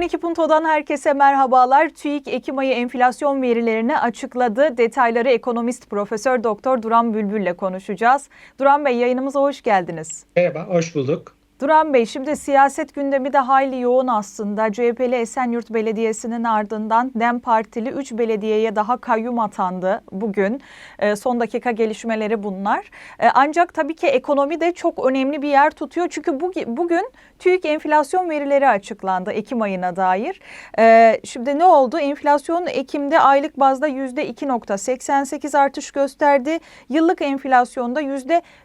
12 Punto'dan herkese merhabalar. TÜİK Ekim ayı enflasyon verilerini açıkladı. Detayları ekonomist Profesör Doktor Duran Bülbül'le konuşacağız. Duran Bey yayınımıza hoş geldiniz. Merhaba, hoş bulduk. Duran Bey şimdi siyaset gündemi de hayli yoğun aslında. CHP'li Esenyurt Belediyesi'nin ardından DEM Partili 3 belediyeye daha kayyum atandı bugün. E, son dakika gelişmeleri bunlar. E, ancak tabii ki ekonomi de çok önemli bir yer tutuyor. Çünkü bu, bugün TÜİK enflasyon verileri açıklandı Ekim ayına dair. E, şimdi ne oldu? Enflasyon Ekim'de aylık bazda %2.88 artış gösterdi. Yıllık enflasyonda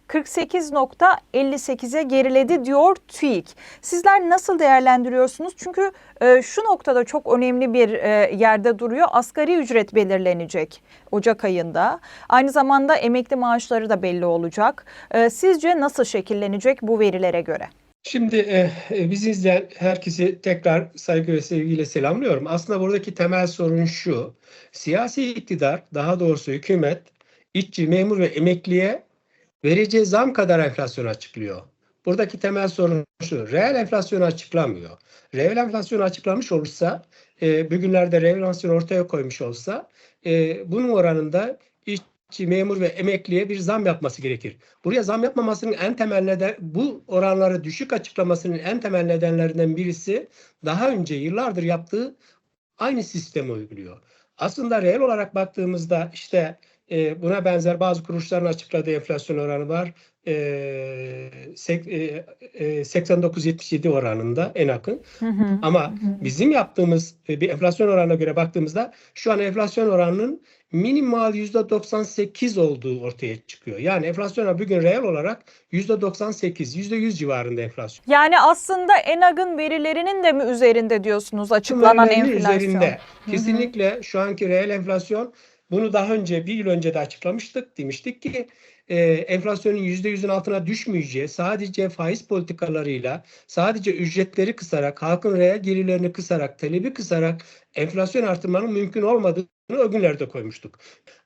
%48.58'e geriledi diyor TÜİK. Sizler nasıl değerlendiriyorsunuz? Çünkü e, şu noktada çok önemli bir e, yerde duruyor. Asgari ücret belirlenecek Ocak ayında. Aynı zamanda emekli maaşları da belli olacak. E, sizce nasıl şekillenecek bu verilere göre? Şimdi e, bizi izleyen herkesi tekrar saygı ve sevgiyle selamlıyorum. Aslında buradaki temel sorun şu. Siyasi iktidar, daha doğrusu hükümet, işçi, memur ve emekliye vereceği zam kadar enflasyonu açıklıyor. Buradaki temel sorun şu. Reel enflasyonu açıklamıyor. Reel enflasyonu açıklamış olursa, e, bugünlerde reel enflasyonu ortaya koymuş olsa, e, bunun oranında işçi, memur ve emekliye bir zam yapması gerekir. Buraya zam yapmamasının en temel neden, bu oranları düşük açıklamasının en temel nedenlerinden birisi daha önce yıllardır yaptığı aynı sistemi uyguluyor. Aslında reel olarak baktığımızda işte e, buna benzer bazı kuruluşların açıkladığı enflasyon oranı var. E, sek, e, e, 89-77 oranında en. Hı hı. Ama Hı bizim yaptığımız e, bir enflasyon oranına göre baktığımızda şu an enflasyon oranının minimal %98 olduğu ortaya çıkıyor. Yani enflasyon bugün reel olarak %98, %100 civarında enflasyon. Yani aslında ENAG'ın verilerinin de mi üzerinde diyorsunuz açıklanan enflasyon? üzerinde. hı. Kesinlikle şu anki reel enflasyon bunu daha önce bir yıl önce de açıklamıştık. Demiştik ki e, enflasyonun %100'ün altına düşmeyeceği sadece faiz politikalarıyla sadece ücretleri kısarak halkın reel gelirlerini kısarak talebi kısarak enflasyon artırmanın mümkün olmadığını o günlerde koymuştuk.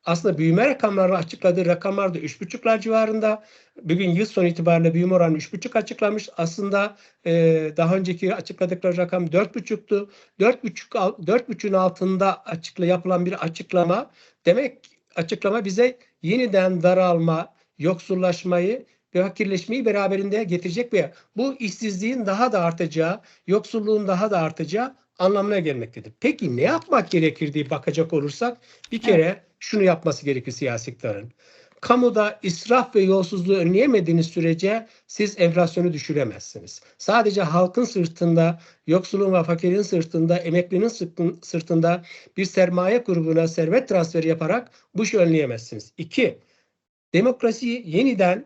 Aslında büyüme rakamlarını açıkladığı rakamlar da 3,5'lar civarında. Bugün yıl sonu itibariyle büyüme oranı 3,5 açıklamış. Aslında e, daha önceki açıkladıkları rakam 4,5'tu. 4,5 4,5'ün altında açıkla yapılan bir açıklama demek açıklama bize yeniden daralma, yoksullaşmayı ve fakirleşmeyi beraberinde getirecek ve bu işsizliğin daha da artacağı, yoksulluğun daha da artacağı anlamına gelmektedir. Peki ne yapmak gerekir diye bakacak olursak bir kere şunu yapması gerekir siyasi iktidarın. Kamuda israf ve yolsuzluğu önleyemediğiniz sürece siz enflasyonu düşüremezsiniz. Sadece halkın sırtında, yoksulun ve fakirin sırtında, emeklinin sırtın- sırtında bir sermaye grubuna servet transferi yaparak bu işi önleyemezsiniz. İki, demokrasiyi yeniden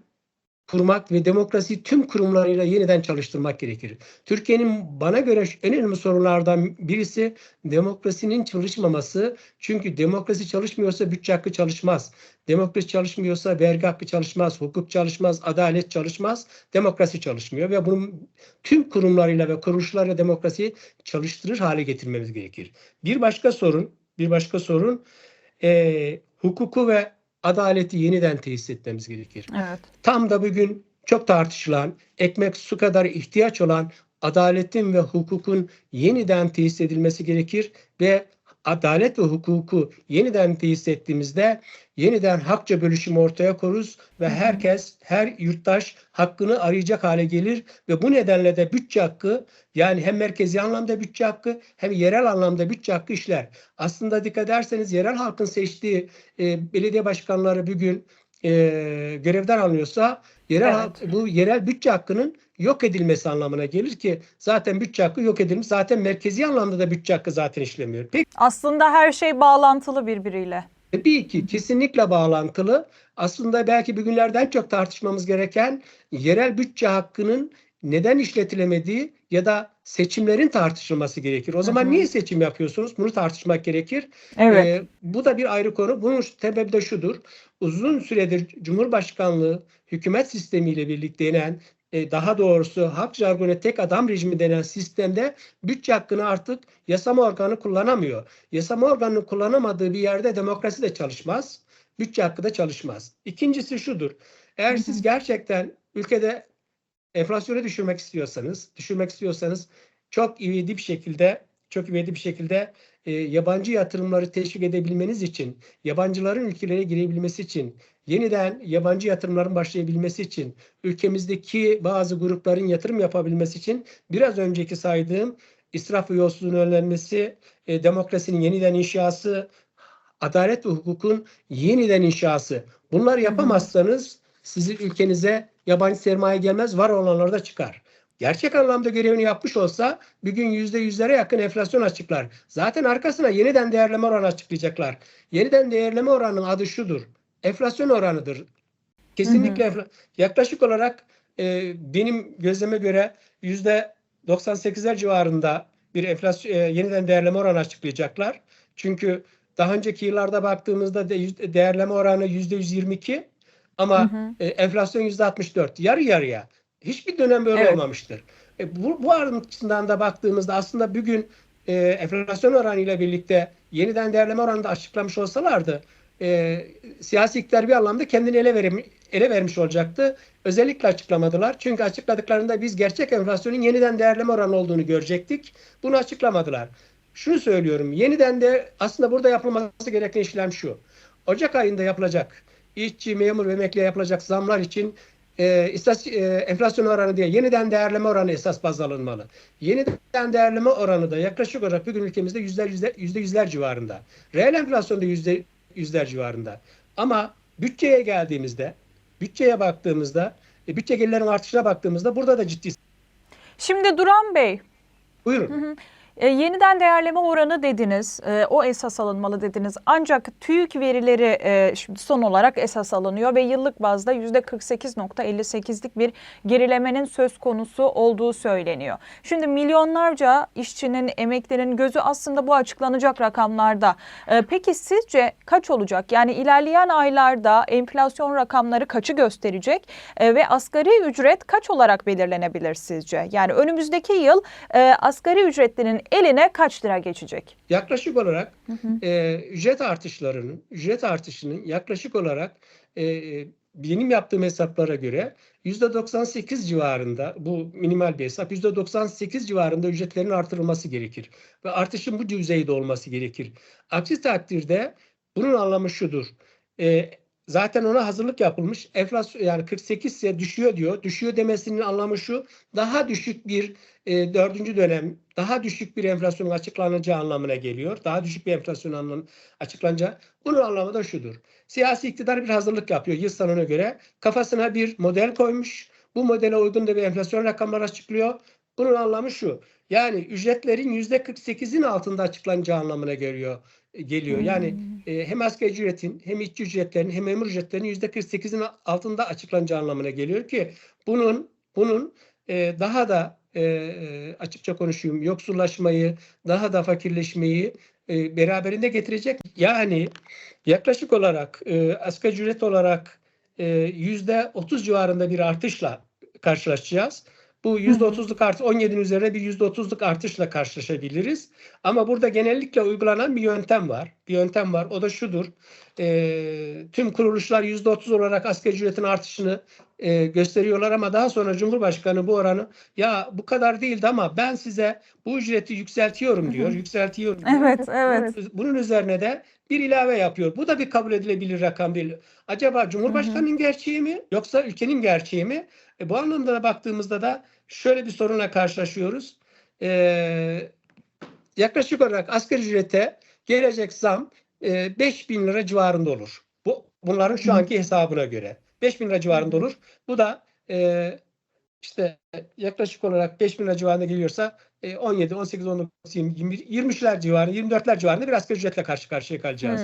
kurmak ve demokrasiyi tüm kurumlarıyla yeniden çalıştırmak gerekir. Türkiye'nin bana göre en önemli sorunlardan birisi demokrasinin çalışmaması. Çünkü demokrasi çalışmıyorsa bütçe hakkı çalışmaz. Demokrasi çalışmıyorsa vergi hakkı çalışmaz, hukuk çalışmaz, adalet çalışmaz, demokrasi çalışmıyor ve bunun tüm kurumlarıyla ve kuruluşlarla demokrasiyi çalıştırır hale getirmemiz gerekir. Bir başka sorun, bir başka sorun eee, hukuku ve adaleti yeniden tesis etmemiz gerekir. Evet. Tam da bugün çok tartışılan, ekmek su kadar ihtiyaç olan adaletin ve hukukun yeniden tesis edilmesi gerekir ve adalet ve hukuku yeniden tesis ettiğimizde yeniden hakça bölüşümü ortaya koruruz ve herkes, her yurttaş hakkını arayacak hale gelir ve bu nedenle de bütçe hakkı yani hem merkezi anlamda bütçe hakkı hem yerel anlamda bütçe hakkı işler. Aslında dikkat ederseniz yerel halkın seçtiği e, belediye başkanları bugün e, görevden alınıyorsa yerel Evet. bu yerel bütçe hakkının yok edilmesi anlamına gelir ki zaten bütçe hakkı yok edilmiş. Zaten merkezi anlamda da bütçe hakkı zaten işlemiyor. Peki Aslında her şey bağlantılı birbiriyle. Tabii ki kesinlikle bağlantılı. Aslında belki bugünlerden çok tartışmamız gereken yerel bütçe hakkının neden işletilemediği ya da seçimlerin tartışılması gerekir. O zaman hı. niye seçim yapıyorsunuz? Bunu tartışmak gerekir. Evet. Ee, bu da bir ayrı konu. Bunun sebebi de şudur. Uzun süredir Cumhurbaşkanlığı hükümet sistemiyle birlikte denen e, daha doğrusu halk jargonu tek adam rejimi denen sistemde bütçe hakkını artık yasama organı kullanamıyor. Yasama organını kullanamadığı bir yerde demokrasi de çalışmaz, bütçe hakkı da çalışmaz. İkincisi şudur. Eğer siz gerçekten ülkede enflasyonu düşürmek istiyorsanız, düşürmek istiyorsanız çok iyi bir şekilde çok ivedi bir şekilde e, yabancı yatırımları teşvik edebilmeniz için, yabancıların ülkelere girebilmesi için, yeniden yabancı yatırımların başlayabilmesi için, ülkemizdeki bazı grupların yatırım yapabilmesi için biraz önceki saydığım israf ve yolsuzluğun önlenmesi, e, demokrasinin yeniden inşası, adalet ve hukukun yeniden inşası. Bunlar yapamazsanız sizin ülkenize yabancı sermaye gelmez, var olanlar da çıkar. Gerçek anlamda görevini yapmış olsa bir gün yüzde yüzlere yakın enflasyon açıklar. Zaten arkasına yeniden değerleme oranı açıklayacaklar. Yeniden değerleme oranının adı şudur. Enflasyon oranıdır. Kesinlikle enfla- yaklaşık olarak e, benim gözleme göre yüzde 98'ler civarında bir enflasyon e, yeniden değerleme oranı açıklayacaklar. Çünkü daha önceki yıllarda baktığımızda de, değerleme oranı yüzde 122 ama Hı hı. e, enflasyon yüzde 64. Yarı yarıya. Hiçbir dönem böyle Evet. olmamıştır. E, bu, bu açıdan da baktığımızda aslında bugün e, enflasyon oranı ile birlikte yeniden değerleme oranını da açıklamış olsalardı e, siyasi iktidar bir anlamda kendini ele, verim, ele vermiş olacaktı. Özellikle açıklamadılar. Çünkü açıkladıklarında biz gerçek enflasyonun yeniden değerleme oranı olduğunu görecektik. Bunu açıklamadılar. Şunu söylüyorum. Yeniden de aslında burada yapılması gereken işlem şu. Ocak ayında yapılacak işçi, memur ve emekliye yapılacak zamlar için e, istas, e, enflasyon oranı diye yeniden değerleme oranı esas baz alınmalı. Yeniden değerleme oranı da yaklaşık olarak bugün ülkemizde yüzler, yüzler, yüzde yüzler civarında. Reel enflasyon da yüzde yüzler civarında. Ama bütçeye geldiğimizde, bütçeye baktığımızda, e, bütçe gelirlerin artışına baktığımızda burada da ciddi. Şimdi Duran Bey, Buyurun. E, yeniden değerleme oranı dediniz, e, o esas alınmalı dediniz. Ancak TÜİK verileri e, şimdi son olarak esas alınıyor ve yıllık bazda %48.58'lik bir gerilemenin söz konusu olduğu söyleniyor. Şimdi milyonlarca işçinin, emeklinin gözü aslında bu açıklanacak rakamlarda. E, peki sizce kaç olacak? Yani ilerleyen aylarda enflasyon rakamları kaçı gösterecek E, ve asgari ücret kaç olarak belirlenebilir sizce? Yani önümüzdeki yıl e, asgari ücretlinin eline kaç lira geçecek? Yaklaşık olarak e, ücret artışlarının, ücret artışının yaklaşık olarak e, e, benim yaptığım hesaplara göre %98 civarında bu minimal bir hesap %98 civarında ücretlerin artırılması gerekir. Ve artışın bu düzeyde olması gerekir. Aksi takdirde bunun anlamı şudur. E, zaten ona hazırlık yapılmış. Enflasyon yani 48 ise düşüyor diyor. Düşüyor demesinin anlamı şu. Daha düşük bir e, dördüncü dönem daha düşük bir enflasyonun açıklanacağı anlamına geliyor. Daha düşük bir enflasyon açıklanacağı. Bunun anlamı da şudur. Siyasi iktidar bir hazırlık yapıyor yıl sonuna göre. Kafasına bir model koymuş. Bu modele uygun da bir enflasyon rakamları açıklıyor. Bunun anlamı şu. Yani ücretlerin %48'in altında açıklanacağı anlamına geliyor. geliyor. Yani e, hem asgari ücretin hem işçi ücretlerin hem memur ücretlerinin %48'in altında açıklanacağı anlamına geliyor ki bunun bunun e, daha da e, e, açıkça konuşayım yoksullaşmayı, daha da fakirleşmeyi e, beraberinde getirecek. Yani yaklaşık olarak e, asgari ücret olarak e, yüzde 30 civarında bir artışla karşılaşacağız. Bu yüzde 30'luk artış 17'nin üzerine bir yüzde 30'luk artışla karşılaşabiliriz. Ama burada genellikle uygulanan bir yöntem var. Bir yöntem var. O da şudur. E, tüm kuruluşlar yüzde 30 olarak asgari ücretin artışını e, gösteriyorlar ama daha sonra Cumhurbaşkanı bu oranı ya bu kadar değildi ama ben size bu ücreti yükseltiyorum diyor. Yükseltiyorum. diyor. Evet, evet. Bunun üzerine de bir ilave yapıyor. Bu da bir kabul edilebilir rakam değil. Acaba Cumhurbaşkanının gerçeği mi yoksa ülkenin gerçeği mi? E, bu anlamda da baktığımızda da şöyle bir sorunla karşılaşıyoruz. Ee, yaklaşık olarak asgari ücrete gelecek zam e, 5 bin lira civarında olur. Bu bunların şu anki hesabına göre. 5 bin lira civarında olur. Bu da e, işte yaklaşık olarak 5 bin lira civarında geliyorsa e, 17, 18, 19, 20, 20, 20'ler civarı, 24'ler civarında bir asgari ücretle karşı karşıya kalacağız.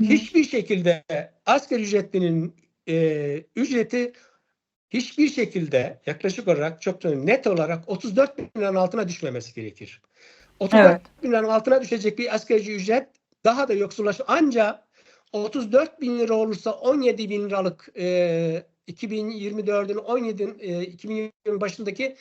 Hiçbir şekilde asgari ücretlinin e, ücreti hiçbir şekilde yaklaşık olarak çok net olarak 34 bin liranın altına düşmemesi gerekir. 34 Evet. bin liranın altına düşecek bir asgari ücret daha da yoksullaşır. Ancak 34 bin lira olursa 17 bin liralık e, 2024'ün 17 e, 2020 başındaki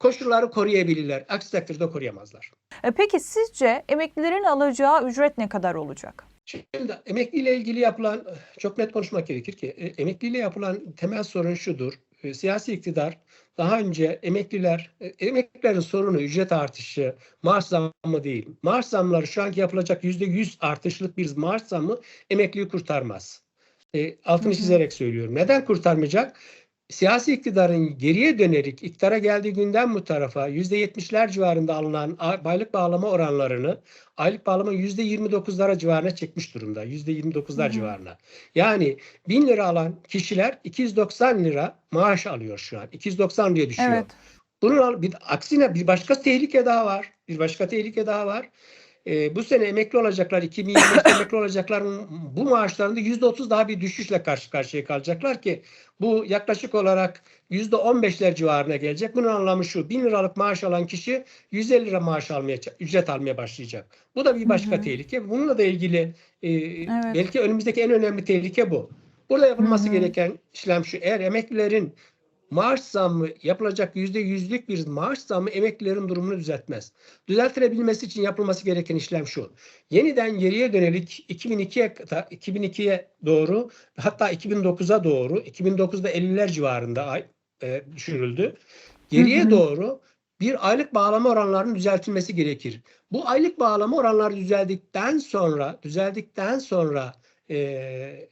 koşulları koruyabilirler. Aksi takdirde koruyamazlar. E, Peki sizce emeklilerin alacağı ücret ne kadar olacak? Şimdi emekliyle ilgili yapılan çok net konuşmak gerekir ki e, emekliyle yapılan temel sorun şudur. E, siyasi iktidar daha önce emekliler, e, emeklilerin sorunu ücret artışı, maaş zammı değil. Maaş zamları şu anki yapılacak yüzde yüz artışlık bir maaş zammı emekliyi kurtarmaz. E, altını Hı hı. çizerek söylüyorum. Neden kurtarmayacak? Siyasi iktidarın geriye dönerik iktidara geldiği günden bu tarafa yüzde yetmişler civarında alınan aylık bağlama oranlarını aylık bağlama yüzde yirmi dokuzlara civarına çekmiş durumda. Yüzde yirmi dokuzlar Hı hı. civarına. Yani bin lira alan kişiler 290 lira maaş alıyor şu an. 290 diye düşüyor. Evet. Bunun bir, aksine bir başka tehlike daha var. Bir başka tehlike daha var. Ee, bu sene emekli olacaklar, 2025'te emekli olacakların bu maaşlarında %30 daha bir düşüşle karşı karşıya kalacaklar ki bu yaklaşık olarak %15'ler civarına gelecek. Bunun anlamı şu. 1000 liralık maaş alan kişi 150 lira maaş almaya, ücret almaya başlayacak. Bu da bir başka Hı hı. tehlike. Bununla da ilgili e, Evet. belki önümüzdeki en önemli tehlike bu. Burada yapılması Hı hı. gereken işlem şu. Eğer emeklilerin maaş zammı yapılacak yüzde yüzlük bir maaş zammı emeklilerin durumunu düzeltmez. Düzeltilebilmesi için yapılması gereken işlem şu. Yeniden geriye dönelik 2002'ye kadar- 2002'ye doğru hatta 2009'a doğru 2009'da 50'ler civarında ay, e, düşürüldü. Geriye Hı hı. doğru bir aylık bağlama oranlarının düzeltilmesi gerekir. Bu aylık bağlama oranları düzeldikten sonra düzeldikten sonra e,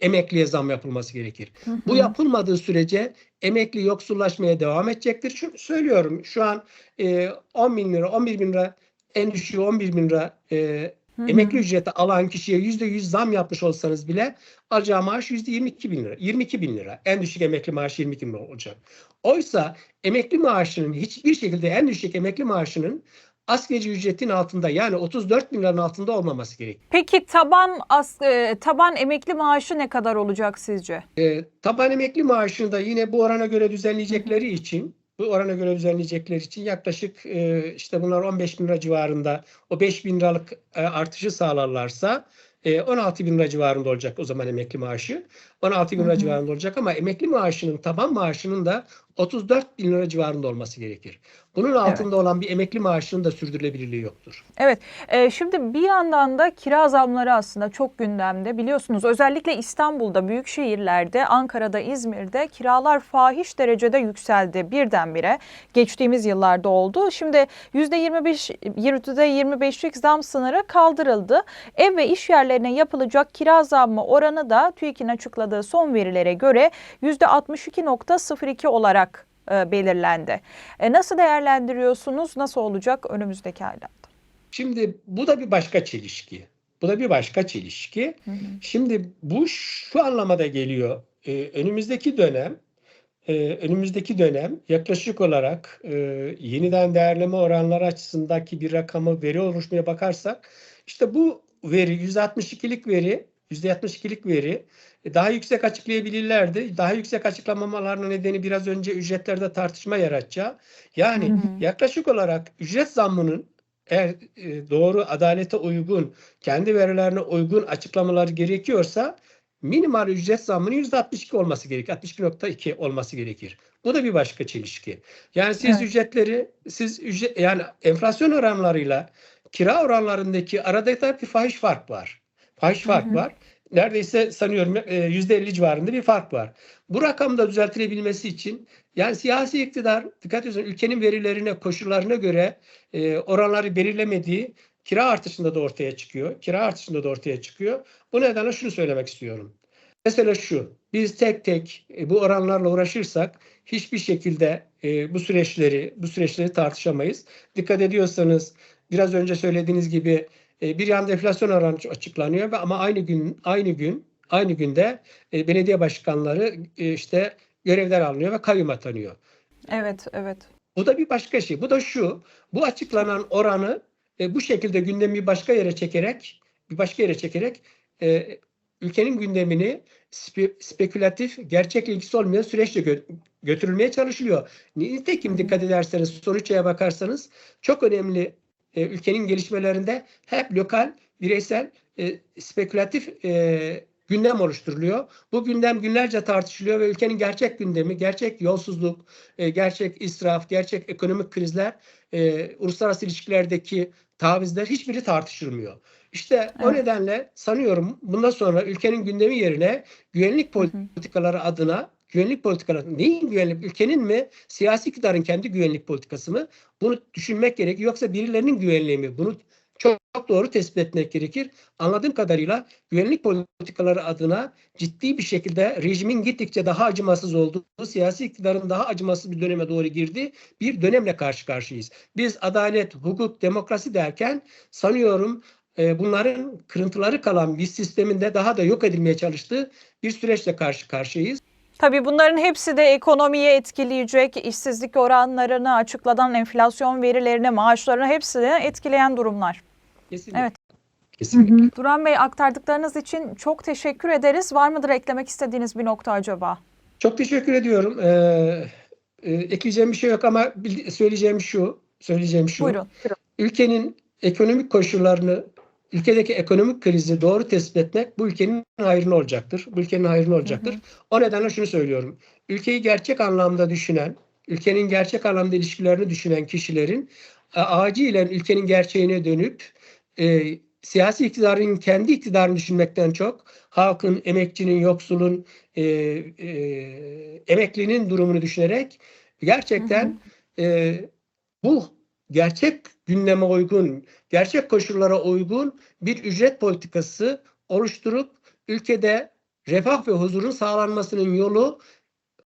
emekliye zam yapılması gerekir. Hı Bu hı. yapılmadığı sürece emekli yoksullaşmaya devam edecektir. Çünkü söylüyorum şu an e, 10 bin lira, 11 bin lira en düşüğü 11 bin lira e, Hı hı. emekli ücreti alan kişiye %100 zam yapmış olsanız bile alacağı maaş %22 bin lira. 22 bin lira. En düşük emekli maaşı 22 bin lira olacak. Oysa emekli maaşının hiçbir şekilde en düşük emekli maaşının asgari ücretin altında yani 34 bin liranın altında olmaması gerekir. Peki taban as, e, taban emekli maaşı ne kadar olacak sizce? E, taban emekli maaşını da yine bu orana göre düzenleyecekleri için bu orana göre düzenleyecekleri için yaklaşık e, işte bunlar 15 bin lira civarında o 5 bin liralık e, artışı sağlarlarsa e, 16 bin lira civarında olacak o zaman emekli maaşı. 16 bin lira civarında olacak ama emekli maaşının taban maaşının da 34 bin lira civarında olması gerekir. Bunun altında olan bir emekli maaşının da sürdürülebilirliği yoktur. Evet, e, şimdi bir yandan da kira zamları aslında çok gündemde. Biliyorsunuz özellikle İstanbul'da, büyük şehirlerde, Ankara'da, İzmir'de kiralar fahiş derecede yükseldi birdenbire. Geçtiğimiz yıllarda oldu. Şimdi %25, %25'lik zam sınırı kaldırıldı. Ev ve iş yerlerine yapılacak kira zammı oranı da TÜİK'in açıkladığı son verilere göre %62.02 olarak e, belirlendi. E, nasıl değerlendiriyorsunuz? Nasıl olacak önümüzdeki aylarda? Şimdi bu da bir başka çelişki. Bu da bir başka çelişki. Hı hı. Şimdi bu şu anlamada geliyor. Ee, önümüzdeki dönem e, önümüzdeki dönem yaklaşık olarak e, yeniden değerleme oranları açısındaki bir rakamı veri oluşmaya bakarsak işte bu veri %62'lik veri %62'lik veri e, daha yüksek açıklayabilirlerdi. Daha yüksek açıklamamalarının nedeni biraz önce ücretlerde tartışma yaratacağı. Yani Hı hı. yaklaşık olarak ücret zammının eğer e, doğru adalete uygun, kendi verilerine uygun açıklamalar gerekiyorsa minimal ücret zammının %62 olması gerekir. 62.2 olması gerekir. Bu da bir başka çelişki. Yani siz Evet. ücretleri, siz ücret, yani enflasyon oranlarıyla kira oranlarındaki arada da bir fahiş fark var. Fahiş Hı fark hı. var. Neredeyse sanıyorum e, %50 civarında bir fark var. Bu rakamda düzeltilebilmesi için yani siyasi iktidar dikkat ediyorsun ülkenin verilerine, koşullarına göre e, oranları belirlemediği kira artışında da ortaya çıkıyor. Kira artışında da ortaya çıkıyor. Bu nedenle şunu söylemek istiyorum. Mesela şu, biz tek tek e, bu oranlarla uğraşırsak hiçbir şekilde e, bu süreçleri bu süreçleri tartışamayız. Dikkat ediyorsanız biraz önce söylediğiniz gibi e, bir yanda enflasyon oranı açıklanıyor ve ama aynı gün aynı gün aynı günde e, belediye başkanları e, işte görevler alınıyor ve kayyum atanıyor. Evet, evet. Bu da bir başka şey. Bu da şu. Bu açıklanan oranı e, bu şekilde gündemi bir başka yere çekerek bir başka yere çekerek e, ülkenin gündemini spe- spekülatif, gerçekle ilgisi olmayan süreçle gö- götürülmeye çalışılıyor. Nitekim dikkat ederseniz sonuçaya bakarsanız çok önemli e, ülkenin gelişmelerinde hep lokal, bireysel, e, spekülatif e, gündem oluşturuluyor. Bu gündem günlerce tartışılıyor ve ülkenin gerçek gündemi, gerçek yolsuzluk, e, gerçek israf, gerçek ekonomik krizler, e, uluslararası ilişkilerdeki tavizler hiçbiri tartışılmıyor. İşte o Evet. nedenle sanıyorum bundan sonra ülkenin gündemi yerine güvenlik politikaları adına güvenlik politikaları neyin güvenlik? Ülkenin mi? Siyasi iktidarın kendi güvenlik politikası mı? Bunu düşünmek gerekiyor. Yoksa birilerinin güvenliği mi? Bunu çok doğru tespit etmek gerekir. Anladığım kadarıyla güvenlik politikaları adına ciddi bir şekilde rejimin gittikçe daha acımasız olduğu, siyasi iktidarın daha acımasız bir döneme doğru girdiği bir dönemle karşı karşıyayız. Biz adalet, hukuk, demokrasi derken sanıyorum e, bunların kırıntıları kalan bir sisteminde daha da yok edilmeye çalıştığı bir süreçle karşı karşıyayız. Tabii bunların hepsi de ekonomiyi etkileyecek, işsizlik oranlarını, açıklanan enflasyon verilerini, maaşlarını hepsini etkileyen durumlar. Kesinlikle. Evet. Kesinlikle. Duran Bey aktardıklarınız için çok teşekkür ederiz. Var mıdır eklemek istediğiniz bir nokta acaba? Çok teşekkür ediyorum. Ee, e, ekleyeceğim bir şey yok ama söyleyeceğim şu, söyleyeceğim şu. Buyurun. Ülkenin ekonomik koşullarını, ülkedeki ekonomik krizi doğru tespit etmek bu ülkenin hayrına olacaktır. Bu ülkenin hayrına olacaktır. O nedenle şunu söylüyorum. Ülkeyi gerçek anlamda düşünen, ülkenin gerçek anlamda ilişkilerini düşünen kişilerin e, acilen ülkenin gerçeğine dönüp e, siyasi iktidarın kendi iktidarını düşünmekten çok halkın, emekçinin, yoksulun, e, e, emeklinin durumunu düşünerek gerçekten e, bu gerçek gündeme uygun, gerçek koşullara uygun bir ücret politikası oluşturup ülkede refah ve huzurun sağlanmasının yolu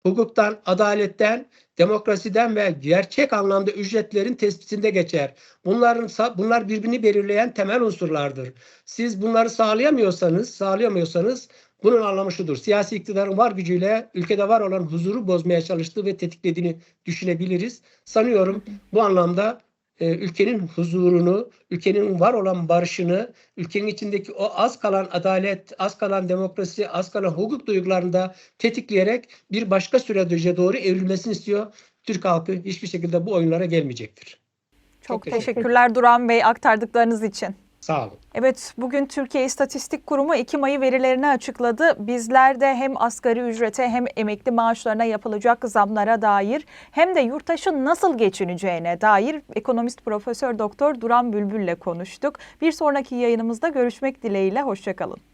hukuktan, adaletten, demokrasiden ve gerçek anlamda ücretlerin tespitinde geçer. Bunların bunlar birbirini belirleyen temel unsurlardır. Siz bunları sağlayamıyorsanız, sağlayamıyorsanız bunun anlamı şudur. Siyasi iktidarın var gücüyle ülkede var olan huzuru bozmaya çalıştığı ve tetiklediğini düşünebiliriz. Sanıyorum bu anlamda e, ülkenin huzurunu, ülkenin var olan barışını, ülkenin içindeki o az kalan adalet, az kalan demokrasi, az kalan hukuk duygularını da tetikleyerek bir başka sürece doğru evrilmesini istiyor. Türk halkı hiçbir şekilde bu oyunlara gelmeyecektir. Çok teşekkür teşekkürler Duran Bey aktardıklarınız için. Sağ olun. Evet, bugün Türkiye İstatistik Kurumu Ekim ayı verilerini açıkladı. Bizler de hem asgari ücrete hem emekli maaşlarına yapılacak zamlara dair hem de yurttaşın nasıl geçineceğine dair ekonomist Profesör Doktor Duran Bülbül'le konuştuk. Bir sonraki yayınımızda görüşmek dileğiyle, hoşçakalın.